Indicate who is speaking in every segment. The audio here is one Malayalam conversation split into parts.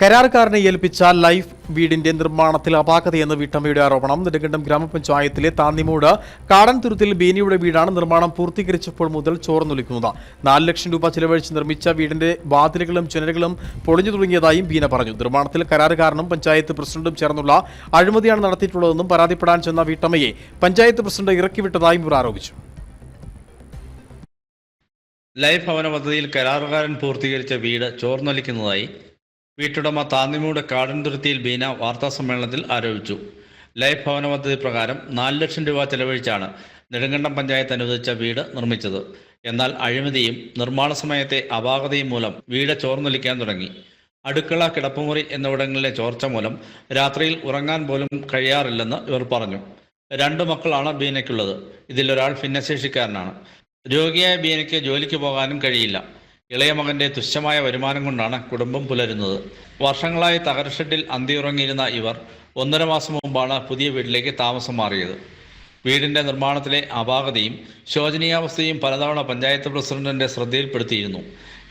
Speaker 1: കരാറുകാരനെ ഏൽപ്പിച്ച ലൈഫ് വീടിന്റെ നിർമ്മാണത്തിൽ അപാകതയെന്ന് വീട്ടമ്മയുടെ ആരോപണം. നെടുങ്കണ്ടം ഗ്രാമപഞ്ചായത്തിലെ താന്നിമൂട് കാടൻതുരുത്തിൽ ബീനിയുടെ വീടാണ് നിർമ്മാണം പൂർത്തീകരിച്ചപ്പോൾ മുതൽ ചോർന്നൊലിക്കുന്നത് നാല് ലക്ഷം രൂപ ചിലവഴിച്ച് നിർമ്മിച്ച വീടിന്റെ വാതിലുകളും ജനലുകളും പൊളിഞ്ഞു തുടങ്ങിയതായും ബീന പറഞ്ഞു. നിർമ്മാണത്തിൽ കരാറുകാരനും പഞ്ചായത്ത് പ്രസിഡന്റും ചേർന്നുള്ള അഴിമതിയാണ് നടത്തിയിട്ടുള്ളതെന്നും പരാതിപ്പെടാൻ ചെന്ന വീട്ടമ്മയെ പഞ്ചായത്ത് പ്രസിഡന്റ് ഇറക്കിവിട്ടതായും ഇവർ ആരോപിച്ചു.
Speaker 2: ലൈഫ് ഭവന പദ്ധതിയിൽ കരാറുകാരൻ പൂർത്തീകരിച്ച വീട് ചോർന്നൊലിക്കുന്നതായി വീട്ടുടമ താന്നിമൂട് കാടൻതുരുത്തിയിൽ ബീന വാർത്താസമ്മേളനത്തിൽ ആരോപിച്ചു. ലൈഫ് ഭവന പദ്ധതി പ്രകാരം നാല് ലക്ഷം രൂപ ചെലവഴിച്ചാണ് നെടുങ്കണ്ടം പഞ്ചായത്ത് അനുവദിച്ച വീട് നിർമ്മിച്ചത്. എന്നാൽ അഴിമതിയും നിർമ്മാണ സമയത്തെ അപാകതയും മൂലം വീട് ചോർന്നൊലിക്കാൻ തുടങ്ങി. അടുക്കള കിടപ്പുമുറി എന്നിവിടങ്ങളിലെ ചോർച്ച മൂലം രാത്രിയിൽ ഉറങ്ങാൻ പോലും കഴിയാറില്ലെന്ന് ഇവർ പറഞ്ഞു. രണ്ടു മക്കളാണ് ബീനയ്ക്കുള്ളത്. ഇതിലൊരാൾ ഭിന്നശേഷിക്കാരനാണ്. രോഗിയായ ബീനയ്ക്ക് ജോലിക്ക് പോകാനും കഴിയില്ല. ഇളയ മകന്റെ തുച്ഛമായ വരുമാനം കൊണ്ടാണ് കുടുംബം പുലരുന്നത്. വർഷങ്ങളായി തകർഷെഡിൽ അന്തിയുറങ്ങിയിരുന്ന ഇവർ ഒന്നര മാസം മുമ്പാണ് പുതിയ വീട്ടിലേക്ക് താമസം മാറിയത്. വീടിന്റെ നിർമ്മാണത്തിലെ അപാകതയും ശോചനീയാവസ്ഥയും പലതവണ പഞ്ചായത്ത് പ്രസിഡന്റിന്റെ ശ്രദ്ധയിൽപ്പെടുത്തിയിരുന്നു.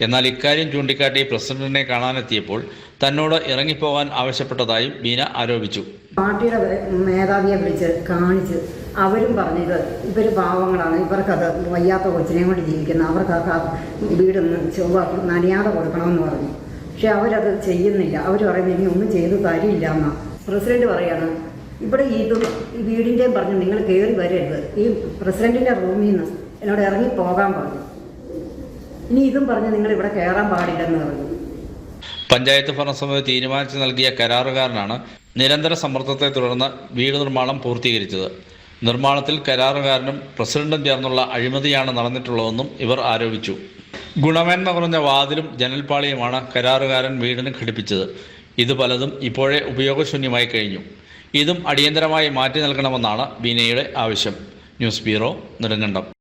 Speaker 2: എന്നാൽ ഇക്കാര്യം ചൂണ്ടിക്കാട്ടി പ്രസിഡന്റിനെ കാണാനെത്തിയപ്പോൾ തന്നോട് ഇറങ്ങിപ്പോകാൻ ആവശ്യപ്പെട്ടതായും ബീന ആരോപിച്ചു.
Speaker 3: പാർട്ടിയുടെ മേധാവിയെ വിളിച്ച് കാണിച്ച് അവരും പറഞ്ഞത് ഇവർ പാവങ്ങളാണ്. ഇവർക്കത് വയ്യാത്ത കൊച്ചിനെയും കൊണ്ട് ജീവിക്കുന്ന. അവർക്കൊക്കെ വീടൊന്ന് ചൊവ്വ നനയാതെ കൊടുക്കണമെന്ന് പറഞ്ഞു. പക്ഷെ അവരത് ചെയ്യുന്നില്ല. അവർ പറയുന്നത് ഇനി ഒന്നും ചെയ്ത് തരില്ല എന്നാ. പ്രസിഡന്റ് പറയാണ് ഇവിടെ ഇതും ഈ വീടിന്റെയും പറഞ്ഞു നിങ്ങൾ കയറി വരരുത്. ഈ പ്രസിഡന്റിന്റെ റൂമിൽ നിന്ന് എന്നോട് ഇറങ്ങി പോകാൻ പറഞ്ഞു. ഇനി ഇതും പറഞ്ഞ് നിങ്ങൾ ഇവിടെ കയറാൻ പാടില്ലെന്ന് പറഞ്ഞു.
Speaker 2: പഞ്ചായത്ത് ഭരണസമിതി തീരുമാനിച്ചു നൽകിയ കരാറുകാരനാണ് നിരന്തര സമ്മർദ്ദത്തെ തുടർന്ന് വീട് നിർമ്മാണം പൂർത്തീകരിച്ചത്. നിർമ്മാണത്തിൽ കരാറുകാരനും പ്രസിഡന്റും ചേർന്നുള്ള അഴിമതിയാണ് നടന്നിട്ടുള്ളതെന്നും ഇവർ ആരോപിച്ചു. ഗുണമേന്മ കുറഞ്ഞ വാതിലും ജനൽപാളിയുമാണ് കരാറുകാരൻ വീടിന് ഘടിപ്പിച്ചത്. ഇത് പലതും ഇപ്പോഴേ ഉപയോഗശൂന്യമായി കഴിഞ്ഞു. ഇതും അടിയന്തരമായി മാറ്റി നൽകണമെന്നാണ് ബീനയുടെ ആവശ്യം. News bureau Nedumkandam.